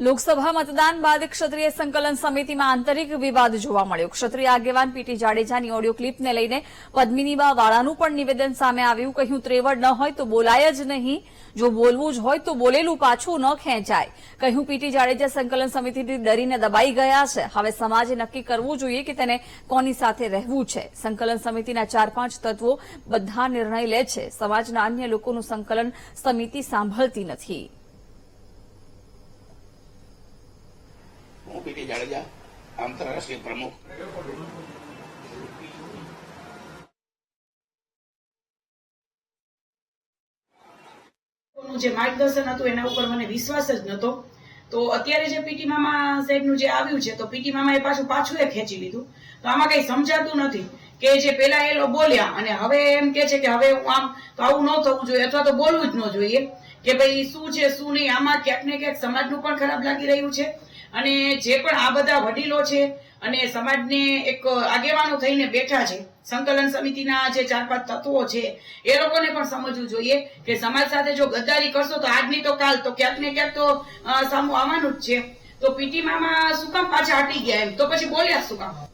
લોકસભા મતદાન બાદ ક્ષત્રિય સંકલન સમિતિમાં આંતરિક વિવાદ જોવા મળ્યો. ક્ષત્રિય આગેવાન પીટી જાડેજાની ઓડિયો ક્લિપને લઈને પદ્મિનીબા વાળાનું પણ નિવેદન સામે આવ્યું. કહ્યું, ત્રેવડ ન હોય તો બોલાય જ નહીં. જો બોલવું જ હોય તો બોલેલું પાછું ન ખેંચાય. કહ્યું પીટી જાડેજા સંકલન સમિતિથી ડરીને દબાઈ ગયા છે. હવે સમાજે નક્કી કરવું જોઈએ કે તેને કોની સાથે રહેવું છે? સંકલન સમિતિના ચાર પાંચ તત્વો બધા નિર્ણય લે છે. સમાજના અન્ય લોકોનું સંકલન સમિતિ સાંભળતી નથી. હું પીટી જાડેજા આંતરરાષ્ટ્રીય પ્રમુખ. જે માર્ગદર્શન હતું, એના ઉપર મને વિશ્વાસ જ નતો તો અત્યારે જે પીટી મામા સાહેબનું જે આવ્યું છે, તો પીટી મામાએ પાછું પાછું એ ખેંચી લીધું. તો આમાં કઈ સમજાતું નથી કે જે પેલા એ બોલ્યા અને હવે એમ કે છે કે હવે હું આમ તો આવું ન થવું જોઈએ અથવા તો બોલવું જ ન જોઈએ. કે ભાઈ, શું છે, શું નહીં, આમાં ક્યાંક ને ક્યાંક સમાજનું પણ ખરાબ લાગી રહ્યું છે. અને જે પણ આ બધા વડીલો છે અને સમાજને એક આગેવાનો થઈને બેઠા છે, સંકલન સમિતિના જે ચાર પાંચ તત્વો છે, એ લોકોને પણ સમજવું જોઈએ કે સમાજ સાથે જો ગદ્દારી કરશો તો આજની તો કાલ, તો ક્યાંક ને ક્યાંક તો સામું આવવાનું જ છે. તો પીટી મામા શું કામ પાછા હટી ગયા એમ? તો પછી બોલ્યા શું કામ?